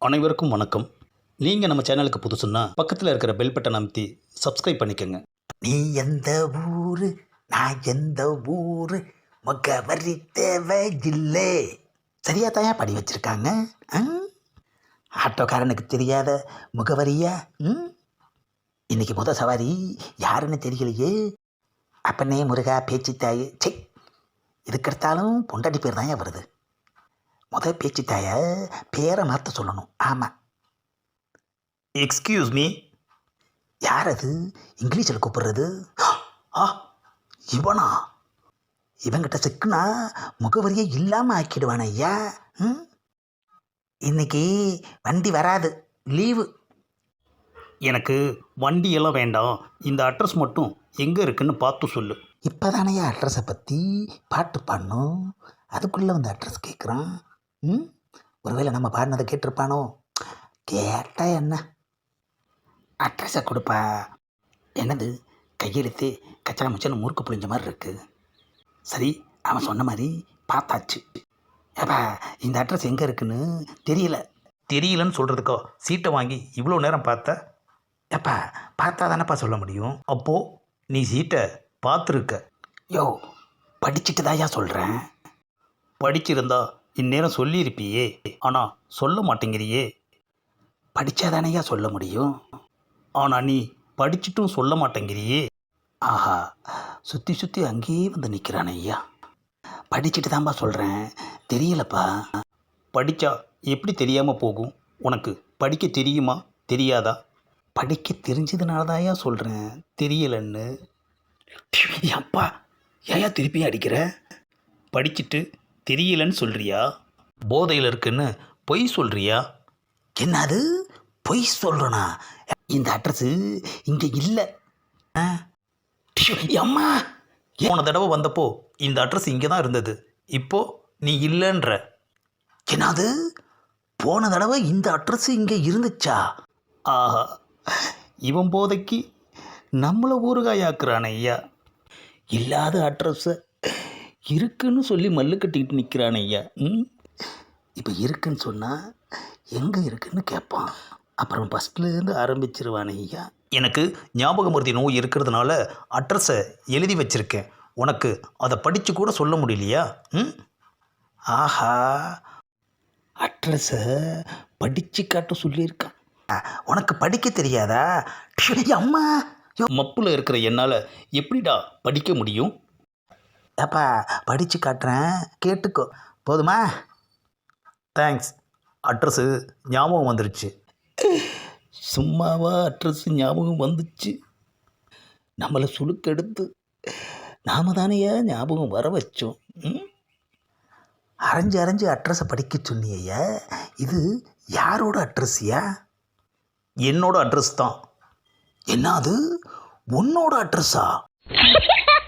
அனைவருக்கும் வணக்கம். நீங்கள் நம்ம சேனலுக்கு புதுசுன்னா பக்கத்தில் இருக்கிற பெல் பட்டன் அமைத்தி சப்ஸ்கிரைப் பண்ணிக்கோங்க. நீ எந்த ஊரு? நான் எந்த ஊரு? முகவரி தேவையில்லை. சரியா தாயா? படி வச்சுருக்காங்க. ஆட்டோக்காரனுக்கு தெரியாத முகவரியா? ம்? இன்னைக்கு முத சவாரி யாருன்னு தெரியலையே. அப்பனே முருகா பேச்சு தாய். சே இதுக்கெடுத்தாலும் பொண்டாட்டி பேர் தான் வருது. முத பேச்சு தாய பேரை மாற்ற சொல்லணும். ஆமாம் எக்ஸ்கியூஸ் மீ யார் அது இங்கிலீஷில் கூப்பிடுறது. ஆ இவனா? இவங்கிட்ட சிக்குனா முகவரியே இல்லாமல் ஆக்கிடுவான ஐயா. ம்? இன்னைக்கு வண்டி வராது. லீவு. எனக்கு வண்டியெல்லாம் வேண்டாம். இந்த அட்ரஸ் மட்டும் எங்கே இருக்குன்னு பார்த்து சொல்லு. இப்போதானையா அட்ரஸை பற்றி பாட்டு பாடணும். அதுக்குள்ளே வந்து அட்ரஸ் கேட்குறான் ம்? ஒருவேளை நம்ம பாடினதை கேட்டிருப்பானோ? கேட்டா என்ன? அட்ரஸை கொடுப்பா. என்னது? கையெழுத்து கச்சா முச்சன்னு முறுக்கு புளிஞ்ச மாதிரி இருக்கு. சரி அவன் சொன்ன மாதிரி பார்த்தாச்சு. ஏப்பா இந்த அட்ரஸ் எங்கே இருக்குன்னு தெரியல. தெரியலன்னு சொல்கிறதுக்கோ சீட்டை வாங்கி இவ்வளோ நேரம் பார்த்த? ஏப்பா பார்த்தா தானேப்பா சொல்ல முடியும்? அப்போது நீ சீட்டை பார்த்துருக்க. யோ படிச்சுட்டு தாயா சொல்கிறேன் படிச்சிருந்தா இந்நேரம் சொல்லியிருப்பியே. ஆனால் சொல்ல மாட்டேங்கிறியே. படித்தாதானையா சொல்ல முடியும்? ஆனால் நீ படிச்சுட்டும் சொல்ல மாட்டேங்கிறியே. ஆஹா சுற்றி சுற்றி அங்கேயே வந்து நிற்கிறான் ஐயா. படிச்சுட்டு தான்ப்பா சொல்கிறேன் தெரியலப்பா. படித்தா எப்படி தெரியாமல் போகும்? உனக்கு படிக்க தெரியுமா? தெரியாதா? படிக்க தெரிஞ்சதுனால தான்யா சொல்கிறேன் தெரியலன்னு. அப்பா ஏயா திருப்பி அடிக்கிற? படிச்சுட்டு தெரியலன்னு சொல்கிறியா போதையில் இருக்குன்னு பொய் சொல்கிறியா என்னது? பொய் சொல்கிறனா இந்த அட்ரஸு இங்கே இல்லை. ஆ? அம்மா! போன தடவை வந்தப்போ இந்த அட்ரஸ் இங்கே தான் இருந்தது. இப்போ நீ இல்லைன்ற. என்னது? போன தடவை இந்த அட்ரஸ் இங்கே இருந்துச்சா? ஆஹா. இவன் போதைக்கு நம்மளை ஊறுகாயாக்குறானே ஐயா. இல்லாத அட்ரஸை இருக்குன்னு சொல்லி மல்லு கட்டிக்கிட்டு நிற்கிறான் ஐயா. ம்? இப்போ இருக்குன்னு சொன்னால் எங்கே இருக்குன்னு கேட்பான் அப்புறம் ஃபஸ்ட்லேருந்து ஆரம்பிச்சிருவான் ஐயா. எனக்கு ஞாபகமூர்த்தி நோய் இருக்கிறதுனால அட்ரஸை எழுதி வச்சிருக்கேன். உனக்கு அதை படித்து கூட சொல்ல முடியலையா? ம்? ஆஹா. அட்ரஸை படித்து காட்ட சொல்லியிருக்கான். உனக்கு படிக்க தெரியாதா? அம்மா யோ, மப்பில் இருக்கிற என்னால் எப்படிடா படிக்க முடியும்? ஏப்பா படித்து காட்டுறேன். கேட்டுக்கோ. போதுமா? தேங்க்ஸ் அட்ரஸு ஞாபகம் வந்துருச்சு. சும்மாவா அட்ரஸ் ஞாபகம் வந்துச்சு. நம்மளை சுழுக்கெடுத்து நாம தானேயா ஞாபகம் வர வச்சோம்? அரைஞ்சு அரைஞ்சு அட்ரஸை படிக்க சொன்னியா இது யாரோட அட்ரஸ்யா என்னோட அட்ரஸ் தான். என்ன அது? உன்னோட அட்ரஸா